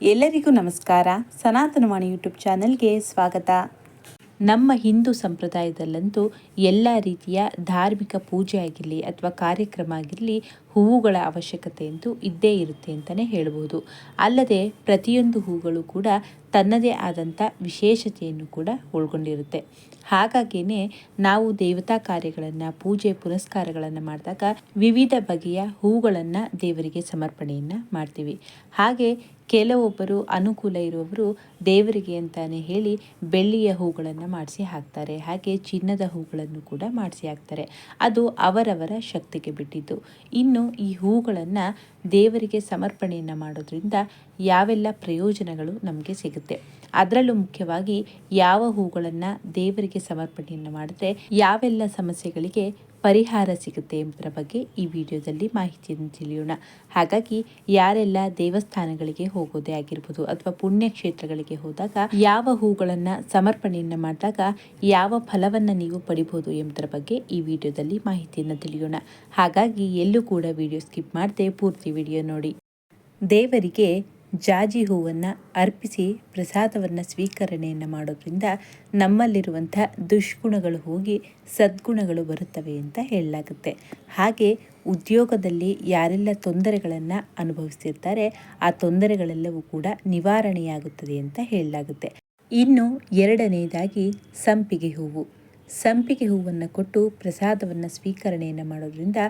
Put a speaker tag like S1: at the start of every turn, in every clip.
S1: ಎಲ್ಲರಿಗೂ ನಮಸ್ಕಾರ. ಸನಾತನವಾಣಿ ಯೂಟ್ಯೂಬ್ ಚಾನೆಲ್ಗೆ ಸ್ವಾಗತ. ನಮ್ಮ ಹಿಂದೂ ಸಂಪ್ರದಾಯದಲ್ಲಂತೂ ಎಲ್ಲ ರೀತಿಯ ಧಾರ್ಮಿಕ ಪೂಜೆ ಆಗಿರಲಿ ಅಥವಾ ಕಾರ್ಯಕ್ರಮ ಆಗಿರಲಿ ಹೂವುಗಳ ಅವಶ್ಯಕತೆ ಅಂತೂ ಇದ್ದೇ ಇರುತ್ತೆ ಅಂತಲೇ ಹೇಳ್ಬೋದು. ಅಲ್ಲದೆ ಪ್ರತಿಯೊಂದು ಹೂಗಳು ಕೂಡ ತನ್ನದೇ ಆದಂಥ ವಿಶೇಷತೆಯನ್ನು ಕೂಡ ಒಳಗೊಂಡಿರುತ್ತೆ ಹಾಗಾಗಿಯೇ ನಾವು ದೇವತಾ ಕಾರ್ಯಗಳನ್ನು, ಪೂಜೆ ಪುರಸ್ಕಾರಗಳನ್ನು ಮಾಡಿದಾಗ ವಿವಿಧ ಬಗೆಯ ಹೂಗಳನ್ನು ದೇವರಿಗೆ ಸಮರ್ಪಣೆಯನ್ನು ಮಾಡ್ತೀವಿ. ಹಾಗೆ ಕೆಲವೊಬ್ಬರು ಅನುಕೂಲ ಇರುವವರು ದೇವರಿಗೆ ಅಂತಾನೆ ಹೇಳಿ ಬೆಳ್ಳಿಯ ಹೂಗಳನ್ನು ಮಾಡಿಸಿ ಹಾಕ್ತಾರೆ. ಹಾಗೆ ಚಿನ್ನದ ಹೂಗಳನ್ನು ಕೂಡ ಮಾಡಿಸಿ ಹಾಕ್ತಾರೆ. ಅದು ಅವರವರ ಶಕ್ತಿಗೆ ಬಿಟ್ಟಿದ್ದು. ಇನ್ನು ಈ ಹೂಗಳನ್ನು ದೇವರಿಗೆ ಸಮರ್ಪಣೆಯನ್ನು ಮಾಡೋದ್ರಿಂದ ಯಾವೆಲ್ಲ ಪ್ರಯೋಜನಗಳು ನಮಗೆ ಸಿಗುತ್ತೆ? ಅದರಲ್ಲೂ ಮುಖ್ಯವಾಗಿ ಯಾವ ಹೂಗಳನ್ನು ದೇವರಿಗೆ ಸಮರ್ಪಣೆಯನ್ನು ಮಾಡಿದ್ರೆ ಯಾವೆಲ್ಲ ಸಮಸ್ಯೆಗಳಿಗೆ ಪರಿಹಾರ ಸಿಗುತ್ತೆ ಎಂಬುದರ ಬಗ್ಗೆ ಈ ವಿಡಿಯೋದಲ್ಲಿ ಮಾಹಿತಿಯನ್ನು ತಿಳಿಯೋಣ. ಹಾಗಾಗಿ ಯಾರೆಲ್ಲ ದೇವಸ್ಥಾನಗಳಿಗೆ ಹೋಗೋದೇ ಆಗಿರ್ಬೋದು ಅಥವಾ ಪುಣ್ಯಕ್ಷೇತ್ರಗಳಿಗೆ ಹೋದಾಗ ಯಾವ ಹೂಗಳನ್ನು ಸಮರ್ಪಣೆಯನ್ನು ಮಾಡಿದಾಗ ಯಾವ ಫಲವನ್ನು ನೀವು ಪಡಿಬೋದು ಎಂಬುದರ ಬಗ್ಗೆ ಈ ವಿಡಿಯೋದಲ್ಲಿ ಮಾಹಿತಿಯನ್ನು ತಿಳಿಯೋಣ. ಹಾಗಾಗಿ ಎಲ್ಲೂ ಕೂಡ ವಿಡಿಯೋ ಸ್ಕಿಪ್ ಮಾಡದೆ ಪೂರ್ತಿ ವಿಡಿಯೋ ನೋಡಿ. ದೇವರಿಗೆ ಜಾಜಿ ಹೂವನ್ನು ಅರ್ಪಿಸಿ ಪ್ರಸಾದವನ್ನು ಸ್ವೀಕರಣೆಯನ್ನು ಮಾಡೋದ್ರಿಂದ ನಮ್ಮಲ್ಲಿರುವಂಥ ದುಷ್ಗುಣಗಳು ಹೋಗಿ ಸದ್ಗುಣಗಳು ಬರುತ್ತವೆ ಅಂತ ಹೇಳಲಾಗುತ್ತೆ. ಹಾಗೆ ಉದ್ಯೋಗದಲ್ಲಿ ಯಾರೆಲ್ಲ ತೊಂದರೆಗಳನ್ನು ಅನುಭವಿಸ್ತಿರ್ತಾರೆ, ಆ ತೊಂದರೆಗಳೆಲ್ಲವೂ ಕೂಡ ನಿವಾರಣೆಯಾಗುತ್ತದೆ ಅಂತ ಹೇಳಲಾಗುತ್ತೆ. ಇನ್ನು ಎರಡನೆಯದಾಗಿ ಸಂಪಿಗೆ ಹೂವು. ಸಂಪಿಗೆ ಹೂವನ್ನು ಕೊಟ್ಟು ಪ್ರಸಾದವನ್ನು ಸ್ವೀಕರಣೆಯನ್ನು ಮಾಡೋದ್ರಿಂದ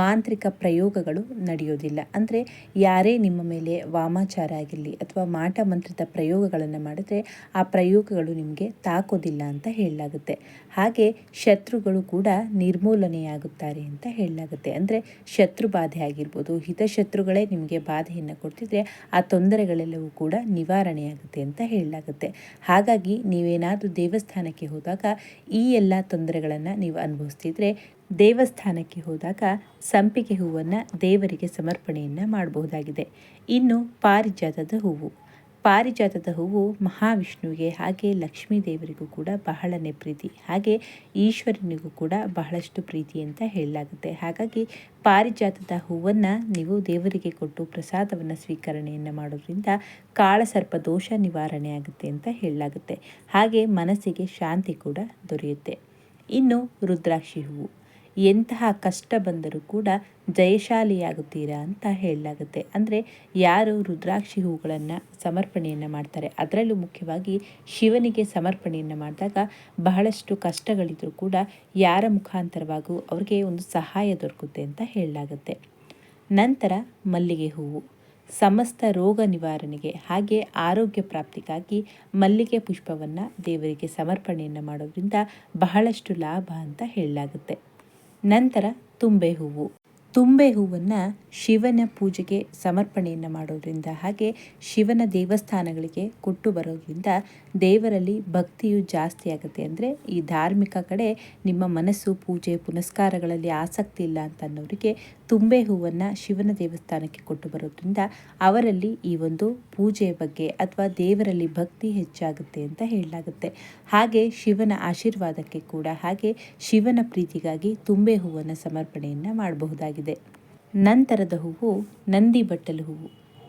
S1: ಮಾಂತ್ರಿಕ ಪ್ರಯೋಗಗಳು ನಡೆಯೋದಿಲ್ಲ. ಅಂದರೆ ಯಾರೇ ನಿಮ್ಮ ಮೇಲೆ ವಾಮಾಚಾರ ಆಗಿರಲಿ ಅಥವಾ ಮಾಟ ಮಂತ್ರಿತ ಪ್ರಯೋಗಗಳನ್ನು ಮಾಡಿದ್ರೆ ಆ ಪ್ರಯೋಗಗಳು ನಿಮಗೆ ತಾಕೋದಿಲ್ಲ ಅಂತ ಹೇಳಲಾಗುತ್ತೆ. ಹಾಗೆ ಶತ್ರುಗಳು ಕೂಡ ನಿರ್ಮೂಲನೆಯಾಗುತ್ತಾರೆ ಅಂತ ಹೇಳಲಾಗುತ್ತೆ. ಅಂದರೆ ಶತ್ರು ಬಾಧೆ ಆಗಿರ್ಬೋದು, ಹಿತಶತ್ರುಗಳೇ ನಿಮಗೆ ಬಾಧೆಯನ್ನು ಕೊಡ್ತಿದ್ರೆ ಆ ತೊಂದರೆಗಳೆಲ್ಲವೂ ಕೂಡ ನಿವಾರಣೆಯಾಗುತ್ತೆ ಅಂತ ಹೇಳಲಾಗುತ್ತೆ. ಹಾಗಾಗಿ ನೀವೇನಾದರೂ ದೇವಸ್ಥಾನಕ್ಕೆ ಹೋದಾಗ ಈ ಎಲ್ಲ ತೊಂದರೆಗಳನ್ನು ನೀವು ಅನುಭವಿಸ್ತಿದ್ರೆ ದೇವಸ್ಥಾನಕ್ಕೆ ಹೋದಾಗ ಸಂಪಿಗೆ ಹೂವನ್ನು ದೇವರಿಗೆ ಸಮರ್ಪಣೆಯನ್ನು ಮಾಡಬಹುದಾಗಿದೆ. ಇನ್ನು ಪಾರಿಜಾತದ ಹೂವು. ಪಾರಿಜಾತದ ಹೂವು ಮಹಾವಿಷ್ಣುವಿಗೆ, ಹಾಗೆ ಲಕ್ಷ್ಮೀ ದೇವರಿಗೂ ಕೂಡ ಬಹಳನೇ ಪ್ರೀತಿ. ಹಾಗೆ ಈಶ್ವರನಿಗೂ ಕೂಡ ಬಹಳಷ್ಟು ಪ್ರೀತಿ ಅಂತ ಹೇಳಲಾಗುತ್ತೆ. ಹಾಗಾಗಿ ಪಾರಿಜಾತದ ಹೂವನ್ನು ನೀವು ದೇವರಿಗೆ ಕೊಟ್ಟು ಪ್ರಸಾದವನ್ನು ಸ್ವೀಕರಣೆಯನ್ನು ಮಾಡೋದ್ರಿಂದ ಕಾಳಸರ್ಪ ದೋಷ ನಿವಾರಣೆ ಆಗುತ್ತೆ ಅಂತ ಹೇಳಲಾಗುತ್ತೆ. ಹಾಗೆ ಮನಸ್ಸಿಗೆ ಶಾಂತಿ ಕೂಡ ದೊರೆಯುತ್ತೆ. ಇನ್ನು ರುದ್ರಾಕ್ಷಿ ಹೂವು. ಎಂತಹ ಕಷ್ಟ ಬಂದರೂ ಕೂಡ ಜಯಶಾಲಿಯಾಗುತ್ತೀರಾ ಅಂತ ಹೇಳಲಾಗುತ್ತೆ. ಅಂದರೆ ಯಾರು ರುದ್ರಾಕ್ಷಿ ಹೂಗಳನ್ನು ಸಮರ್ಪಣೆಯನ್ನು ಮಾಡ್ತಾರೆ, ಅದರಲ್ಲೂ ಮುಖ್ಯವಾಗಿ ಶಿವನಿಗೆ ಸಮರ್ಪಣೆಯನ್ನು ಮಾಡಿದಾಗ ಬಹಳಷ್ಟು ಕಷ್ಟಗಳಿದ್ರೂ ಕೂಡ ಯಾರ ಮುಖಾಂತರವಾಗೂ ಅವ್ರಿಗೆ ಒಂದು ಸಹಾಯ ದೊರಕುತ್ತೆ ಅಂತ ಹೇಳಲಾಗುತ್ತೆ. ನಂತರ ಮಲ್ಲಿಗೆ ಹೂವು. ಸಮಸ್ತ ರೋಗ ನಿವಾರಣೆಗೆ ಹಾಗೆ ಆರೋಗ್ಯ ಪ್ರಾಪ್ತಿಗಾಗಿ ಮಲ್ಲಿಗೆ ಪುಷ್ಪವನ್ನು ದೇವರಿಗೆ ಸಮರ್ಪಣೆಯನ್ನು ಮಾಡೋದ್ರಿಂದ ಬಹಳಷ್ಟು ಲಾಭ ಅಂತ ಹೇಳಲಾಗುತ್ತೆ. ನಂತರ ತುಂಬೆ ಹೂವು. ತುಂಬೆ ಹೂವನ್ನು ಶಿವನ ಪೂಜೆಗೆ ಸಮರ್ಪಣೆಯನ್ನು ಮಾಡೋದ್ರಿಂದ ಹಾಗೆ ಶಿವನ ದೇವಸ್ಥಾನಗಳಿಗೆ ಕೊಟ್ಟು ಬರೋದ್ರಿಂದ ದೇವರಲ್ಲಿ ಭಕ್ತಿಯು ಜಾಸ್ತಿ ಆಗುತ್ತೆ. ಅಂದರೆ ಈ ಧಾರ್ಮಿಕ ಕಡೆ ನಿಮ್ಮ ಮನಸ್ಸು ಪೂಜೆ, ಪುನಸ್ಕಾರಗಳಲ್ಲಿ ಆಸಕ್ತಿ ಇಲ್ಲ ಅಂತ ಅನ್ನೋರಿಗೆ ತುಂಬೆ ಹೂವನ್ನು ಶಿವನ ದೇವಸ್ಥಾನಕ್ಕೆ ಕೊಟ್ಟು ಬರೋದ್ರಿಂದ ಅವರಲ್ಲಿ ಈ ಒಂದು ಪೂಜೆಯ ಬಗ್ಗೆ ಅಥವಾ ದೇವರಲ್ಲಿ ಭಕ್ತಿ ಹೆಚ್ಚಾಗುತ್ತೆ ಅಂತ ಹೇಳಲಾಗುತ್ತೆ. ಹಾಗೆ ಶಿವನ ಆಶೀರ್ವಾದಕ್ಕೆ ಕೂಡ ಹಾಗೆ ಶಿವನ ಪ್ರೀತಿಗಾಗಿ ತುಂಬೆ ಹೂವನ್ನು ಸಮರ್ಪಣೆಯನ್ನು ಮಾಡಬಹುದಾಗಿದೆ. ನಂತರದ ಹೂವು ನಂದಿ ಬಟ್ಟಲು ಹೂವು.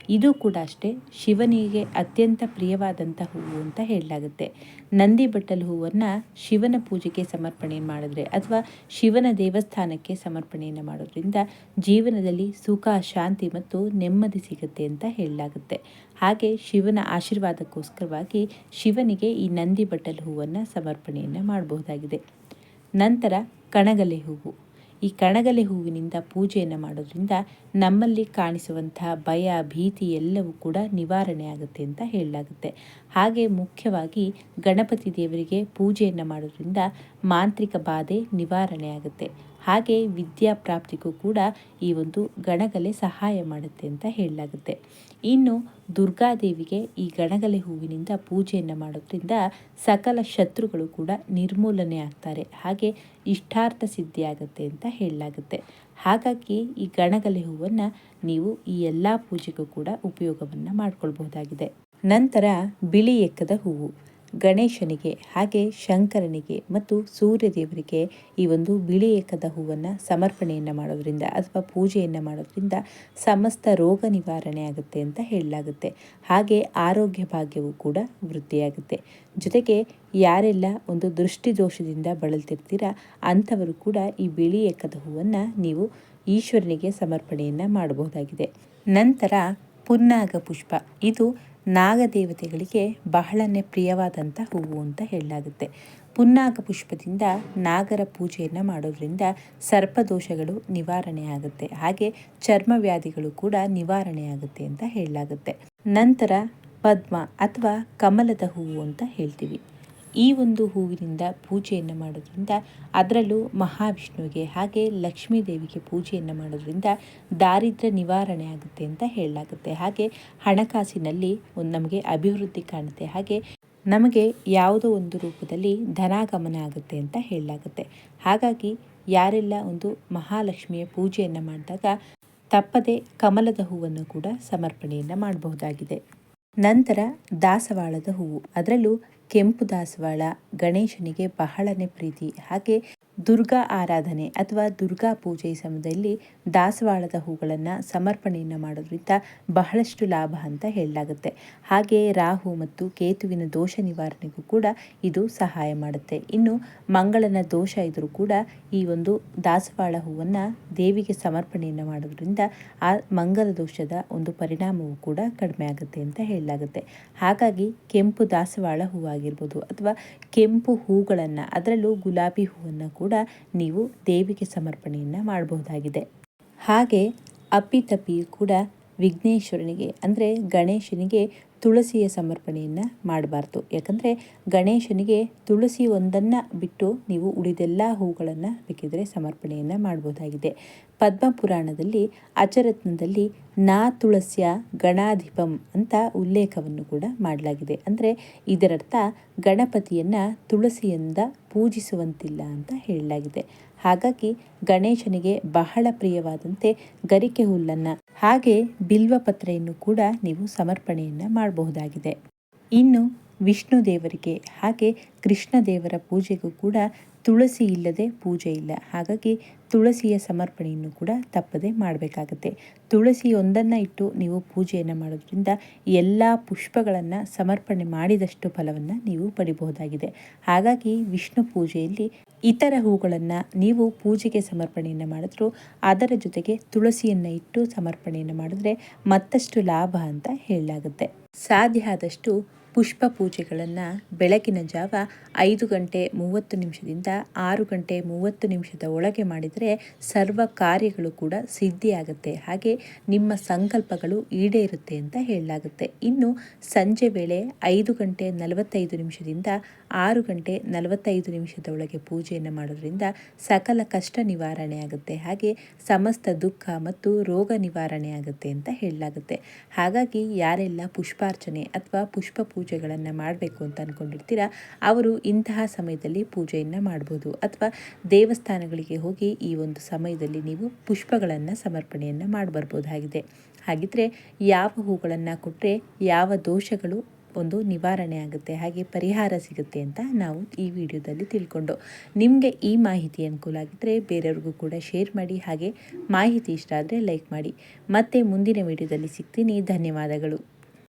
S1: ಇದು ಕೂಡ ಅಷ್ಟೇ ಶಿವನಿಗೆ ಅತ್ಯಂತ ಪ್ರಿಯವಾದಂಥ ಹೂವು ಅಂತ ಹೇಳಲಾಗುತ್ತೆ. ನಂದಿ ಬಟ್ಟಲು ಹೂವನ್ನು ಶಿವನ ಪೂಜೆಗೆ ಸಮರ್ಪಣೆ ಮಾಡಿದ್ರೆ ಅಥವಾ ಶಿವನ ದೇವಸ್ಥಾನಕ್ಕೆ ಸಮರ್ಪಣೆಯನ್ನು ಮಾಡೋದ್ರಿಂದ ಜೀವನದಲ್ಲಿ ಸುಖ, ಶಾಂತಿ ಮತ್ತು ನೆಮ್ಮದಿ ಸಿಗುತ್ತೆ ಅಂತ ಹೇಳಲಾಗುತ್ತೆ. ಹಾಗೆ ಶಿವನ ಆಶೀರ್ವಾದಕ್ಕೋಸ್ಕರವಾಗಿ ಶಿವನಿಗೆ ಈ ನಂದಿ ಬಟ್ಟಲು ಹೂವನ್ನು ಸಮರ್ಪಣೆಯನ್ನು ಮಾಡಬಹುದಾಗಿದೆ. ನಂತರ ಕಣಗಲೆ ಹೂವು. ಈ ಕಣಗಲೆ ಹೂವಿನಿಂದ ಪೂಜೆಯನ್ನು ಮಾಡೋದ್ರಿಂದ ನಮ್ಮಲ್ಲಿ ಕಾಣಿಸುವಂತಹ ಭಯ, ಭೀತಿ ಎಲ್ಲವೂ ಕೂಡ ನಿವಾರಣೆ ಆಗುತ್ತೆ ಅಂತ ಹೇಳಲಾಗುತ್ತೆ. ಹಾಗೆ ಮುಖ್ಯವಾಗಿ ಗಣಪತಿ ದೇವರಿಗೆ ಪೂಜೆಯನ್ನು ಮಾಡೋದ್ರಿಂದ ಮಾಂತ್ರಿಕ ಬಾಧೆ ನಿವಾರಣೆ ಆಗುತ್ತೆ. ಹಾಗೆ ವಿದ್ಯಾ ಪ್ರಾಪ್ತಿಗೂ ಕೂಡ ಈ ಒಂದು ಗಣಗಲೆ ಸಹಾಯ ಮಾಡುತ್ತೆ ಅಂತ ಹೇಳಲಾಗುತ್ತೆ. ಇನ್ನು ದುರ್ಗಾದೇವಿಗೆ ಈ ಗಣಗಲೆ ಹೂವಿನಿಂದ ಪೂಜೆಯನ್ನು ಮಾಡೋದ್ರಿಂದ ಸಕಲ ಶತ್ರುಗಳು ಕೂಡ ನಿರ್ಮೂಲನೆ ಆಗ್ತಾರೆ. ಹಾಗೆ ಇಷ್ಟಾರ್ಥ ಸಿದ್ಧಿಯಾಗುತ್ತೆ ಅಂತ ಹೇಳಲಾಗುತ್ತೆ. ಹಾಗಾಗಿ ಈ ಗಣಗಲೆ ಹೂವನ್ನು ನೀವು ಈ ಎಲ್ಲ ಪೂಜೆಗೂ ಕೂಡ ಉಪಯೋಗವನ್ನು ಮಾಡ್ಕೊಳ್ಬಹುದಾಗಿದೆ. ನಂತರ ಬಿಳಿ ಎಕ್ಕದ ಹೂವು. ಗಣೇಶನಿಗೆ, ಹಾಗೆ ಶಂಕರನಿಗೆ ಮತ್ತು ಸೂರ್ಯದೇವರಿಗೆ ಈ ಒಂದು ಬಿಳಿ ಏಕದ ಹೂವನ್ನು ಸಮರ್ಪಣೆಯನ್ನು ಮಾಡೋದ್ರಿಂದ ಅಥವಾ ಪೂಜೆಯನ್ನು ಮಾಡೋದ್ರಿಂದ ಸಮಸ್ತ ರೋಗ ನಿವಾರಣೆ ಆಗುತ್ತೆ ಅಂತ ಹೇಳಲಾಗುತ್ತೆ. ಹಾಗೆ ಆರೋಗ್ಯ ಭಾಗ್ಯವು ಕೂಡ ವೃದ್ಧಿಯಾಗುತ್ತೆ. ಜೊತೆಗೆ ಯಾರೆಲ್ಲ ಒಂದು ದೃಷ್ಟಿದೋಷದಿಂದ ಬಳಲ್ತಿರ್ತೀರ, ಅಂಥವರು ಕೂಡ ಈ ಬಿಳಿ ಏಕದ ಹೂವನ್ನು ನೀವು ಈಶ್ವರನಿಗೆ ಸಮರ್ಪಣೆಯನ್ನು ಮಾಡಬಹುದಾಗಿದೆ. ನಂತರ ಪುನ್ನಾಗ ಪುಷ್ಪ. ಇದು ನಾಗದೇವತೆಗಳಿಗೆ ಬಹಳನೇ ಪ್ರಿಯವಾದಂಥ ಹೂವು ಅಂತ ಹೇಳಲಾಗುತ್ತೆ. ಪುನ್ನಾಗ ಪುಷ್ಪದಿಂದ ನಾಗರ ಪೂಜೆಯನ್ನು ಮಾಡೋದ್ರಿಂದ ಸರ್ಪದೋಷಗಳು ನಿವಾರಣೆ ಆಗುತ್ತೆ. ಹಾಗೆ ಚರ್ಮ ವ್ಯಾಧಿಗಳು ಕೂಡ ನಿವಾರಣೆ ಆಗುತ್ತೆ ಅಂತ ಹೇಳಲಾಗುತ್ತೆ. ನಂತರ ಪದ್ಮ ಅಥವಾ ಕಮಲದ ಹೂವು ಅಂತ ಹೇಳ್ತೀವಿ. ಈ ಒಂದು ಹೂವಿನಿಂದ ಪೂಜೆಯನ್ನು ಮಾಡೋದ್ರಿಂದ ಅದರಲ್ಲೂ ಮಹಾವಿಷ್ಣುವಿಗೆ ಹಾಗೆ ಲಕ್ಷ್ಮೀ ದೇವಿಗೆ ಪೂಜೆಯನ್ನು ಮಾಡೋದ್ರಿಂದ ದಾರಿದ್ರ್ಯ ನಿವಾರಣೆ ಆಗುತ್ತೆ ಅಂತ ಹೇಳಲಾಗುತ್ತೆ. ಹಾಗೆ ಹಣಕಾಸಿನಲ್ಲಿ ಒಂದು ನಮಗೆ ಅಭಿವೃದ್ಧಿ ಕಾಣುತ್ತೆ. ಹಾಗೆ ನಮಗೆ ಯಾವುದೋ ಒಂದು ರೂಪದಲ್ಲಿ ಧನಾಗಮನ ಆಗುತ್ತೆ ಅಂತ ಹೇಳಲಾಗುತ್ತೆ. ಹಾಗಾಗಿ ಯಾರೆಲ್ಲ ಒಂದು ಮಹಾಲಕ್ಷ್ಮಿಯ ಪೂಜೆಯನ್ನು ಮಾಡಿದಾಗ ತಪ್ಪದೆ ಕಮಲದ ಹೂವನ್ನು ಕೂಡ ಸಮರ್ಪಣೆಯನ್ನು ಮಾಡಬಹುದಾಗಿದೆ. ನಂತರ ದಾಸವಾಳದ ಹೂವು. ಅದರಲ್ಲೂ ಕೆಂಪು ದಾಸವಾಳ ಗಣೇಶನಿಗೆ ಬಹಳನೇ ಪ್ರೀತಿ. ಹಾಗೆ ದುರ್ಗಾ ಆರಾಧನೆ ಅಥವಾ ದುರ್ಗಾ ಪೂಜೆ ಸಮಯದಲ್ಲಿ ದಾಸವಾಳದ ಹೂಗಳನ್ನು ಸಮರ್ಪಣೆಯನ್ನು ಮಾಡೋದ್ರಿಂದ ಬಹಳಷ್ಟು ಲಾಭ ಅಂತ ಹೇಳಲಾಗುತ್ತೆ. ಹಾಗೆ ರಾಹು ಮತ್ತು ಕೇತುವಿನ ದೋಷ ನಿವಾರಣೆಗೂ ಕೂಡ ಇದು ಸಹಾಯ ಮಾಡುತ್ತೆ. ಇನ್ನು ಮಂಗಳನ ದೋಷ ಇದ್ದರೂ ಕೂಡ ಈ ಒಂದು ದಾಸವಾಳ ಹೂವನ್ನು ದೇವಿಗೆ ಸಮರ್ಪಣೆಯನ್ನು ಮಾಡೋದ್ರಿಂದ ಆ ಮಂಗಲ ದೋಷದ ಒಂದು ಪರಿಣಾಮವೂ ಕೂಡ ಕಡಿಮೆ ಆಗುತ್ತೆ ಅಂತ ಹೇಳಲಾಗುತ್ತೆ. ಹಾಗಾಗಿ ಕೆಂಪು ದಾಸವಾಳ ಹೂವಾಗಿರ್ಬೋದು ಅಥವಾ ಕೆಂಪು ಹೂಗಳನ್ನು, ಅದರಲ್ಲೂ ಗುಲಾಬಿ ಹೂವನ್ನು ನೀವು ದೇವಿಗೆ ಸಮರ್ಪಣೆಯನ್ನು ಮಾಡಬಹುದಾಗಿದೆ. ಹಾಗೆ ಅಪ್ಪಿತಪ್ಪಿಯು ಕೂಡ ವಿಘ್ನೇಶ್ವರನಿಗೆ ಅಂದರೆ ಗಣೇಶನಿಗೆ ತುಳಸಿಯ ಸಮರ್ಪಣೆಯನ್ನು ಮಾಡಬಾರ್ದು. ಯಾಕಂದರೆ ಗಣೇಶನಿಗೆ ತುಳಸಿ ಒಂದನ್ನು ಬಿಟ್ಟು ನೀವು ಉಳಿದೆಲ್ಲ ಹೂಗಳನ್ನು ಬೇಕಿದ್ರೆ ಸಮರ್ಪಣೆಯನ್ನು ಮಾಡ್ಬೋದಾಗಿದೆ. ಪದ್ಮಪುರಾಣದಲ್ಲಿ ಅಚರತ್ನದಲ್ಲಿ ನಾ ತುಳಸಿಯ ಗಣಾಧಿಪಂ ಅಂತ ಉಲ್ಲೇಖವನ್ನು ಕೂಡ ಮಾಡಲಾಗಿದೆ. ಅಂದರೆ ಇದರರ್ಥ ಗಣಪತಿಯನ್ನು ತುಳಸಿಯಿಂದ ಪೂಜಿಸುವಂತಿಲ್ಲ ಅಂತ ಹೇಳಲಾಗಿದೆ. ಹಾಗಾಗಿ ಗಣೇಶನಿಗೆ ಬಹಳ ಪ್ರಿಯವಾದಂತೆ ಗರಿಕೆ ಹುಲ್ಲನ್ನು ಹಾಗೆ ಬಿಲ್ವಪತ್ರೆಯನ್ನು ಕೂಡ ನೀವು ಸಮರ್ಪಣೆಯನ್ನು ಮಾಡಬಹುದಾಗಿದೆ. ಇನ್ನು ವಿಷ್ಣು ದೇವರಿಗೆ, ಹಾಗೆ ಕೃಷ್ಣ ದೇವರ ಪೂಜೆಗೂ ಕೂಡ ತುಳಸಿ ಇಲ್ಲದೆ ಪೂಜೆ ಇಲ್ಲ. ಹಾಗಾಗಿ ತುಳಸಿಯ ಸಮರ್ಪಣೆಯನ್ನು ಕೂಡ ತಪ್ಪದೆ ಮಾಡಬೇಕಾಗತ್ತೆ. ತುಳಸಿ ಒಂದನ್ನು ಇಟ್ಟು ನೀವು ಪೂಜೆಯನ್ನು ಮಾಡೋದ್ರಿಂದ ಎಲ್ಲ ಪುಷ್ಪಗಳನ್ನು ಸಮರ್ಪಣೆ ಮಾಡಿದಷ್ಟು ಫಲವನ್ನು ನೀವು ಪಡಿಬಹುದಾಗಿದೆ. ಹಾಗಾಗಿ ವಿಷ್ಣು ಪೂಜೆಯಲ್ಲಿ ಇತರ ಹೂಗಳನ್ನು ನೀವು ಪೂಜೆಗೆ ಸಮರ್ಪಣೆಯನ್ನು ಮಾಡಿದ್ರು, ಅದರ ಜೊತೆಗೆ ತುಳಸಿಯನ್ನು ಇಟ್ಟು ಸಮರ್ಪಣೆಯನ್ನು ಮಾಡಿದ್ರೆ ಮತ್ತಷ್ಟು ಲಾಭ ಅಂತ ಹೇಳಲಾಗುತ್ತೆ. ಸಾಧ್ಯ ಆದಷ್ಟು ಪುಷ್ಪ ಪೂಜೆಗಳನ್ನು ಬೆಳಗಿನ ಜಾವ ಐದು ಗಂಟೆ ಮೂವತ್ತು ನಿಮಿಷದಿಂದ ಆರು ಗಂಟೆ ಮೂವತ್ತು ನಿಮಿಷದ ಒಳಗೆ ಮಾಡಿದರೆ ಸರ್ವ ಕಾರ್ಯಗಳು ಕೂಡ ಸಿದ್ಧಿಯಾಗುತ್ತೆ. ಹಾಗೆ ನಿಮ್ಮ ಸಂಕಲ್ಪಗಳು ಈಡೇರುತ್ತೆ ಅಂತ ಹೇಳಲಾಗುತ್ತೆ. ಇನ್ನು ಸಂಜೆ ವೇಳೆ ಐದು ಗಂಟೆ ನಲವತ್ತೈದು ನಿಮಿಷದಿಂದ ಆರು ಗಂಟೆ ನಲವತ್ತೈದು ನಿಮಿಷದ ಒಳಗೆ ಪೂಜೆಯನ್ನು ಮಾಡೋದ್ರಿಂದ ಸಕಲ ಕಷ್ಟ ನಿವಾರಣೆ ಆಗುತ್ತೆ. ಹಾಗೆ ಸಮಸ್ತ ದುಃಖ ಮತ್ತು ರೋಗ ನಿವಾರಣೆ ಆಗುತ್ತೆ ಅಂತ ಹೇಳಲಾಗುತ್ತೆ. ಹಾಗಾಗಿ ಯಾರೆಲ್ಲ ಪುಷ್ಪಾರ್ಚನೆ ಅಥವಾ ಪುಷ್ಪ ಪೂಜೆಗಳನ್ನು ಮಾಡಬೇಕು ಅಂತ ಅಂದ್ಕೊಂಡಿರ್ತೀರಾ ಅವರು ಇಂತಹ ಸಮಯದಲ್ಲಿ ಪೂಜೆಯನ್ನು ಮಾಡ್ಬೋದು. ಅಥವಾ ದೇವಸ್ಥಾನಗಳಿಗೆ ಹೋಗಿ ಈ ಒಂದು ಸಮಯದಲ್ಲಿ ನೀವು ಪುಷ್ಪಗಳನ್ನು, ಸಮರ್ಪಣೆಯನ್ನು ಮಾಡಬರ್ಬೋದಾಗಿದೆ ಹಾಗಿದ್ರೆ ಯಾವ ಹೂಗಳನ್ನು ಕೊಟ್ಟರೆ ಯಾವ ದೋಷಗಳು ಒಂದು ನಿವಾರಣೆ ಆಗುತ್ತೆ, ಹಾಗೆ ಪರಿಹಾರ ಸಿಗುತ್ತೆ ಅಂತ ನಾವು ಈ ವಿಡಿಯೋದಲ್ಲಿ ತಿಳ್ಕೊಂಡು. ನಿಮಗೆ ಈ ಮಾಹಿತಿ ಅನುಕೂಲ ಆಗಿದ್ದರೆ ಬೇರೆಯವ್ರಿಗೂ ಕೂಡ ಶೇರ್ ಮಾಡಿ, ಹಾಗೆ ಮಾಹಿತಿ ಇಷ್ಟ ಆದರೆ ಲೈಕ್ ಮಾಡಿ. ಮತ್ತೆ ಮುಂದಿನ ವಿಡಿಯೋದಲ್ಲಿ ಸಿಗ್ತೀನಿ. ಧನ್ಯವಾದಗಳು.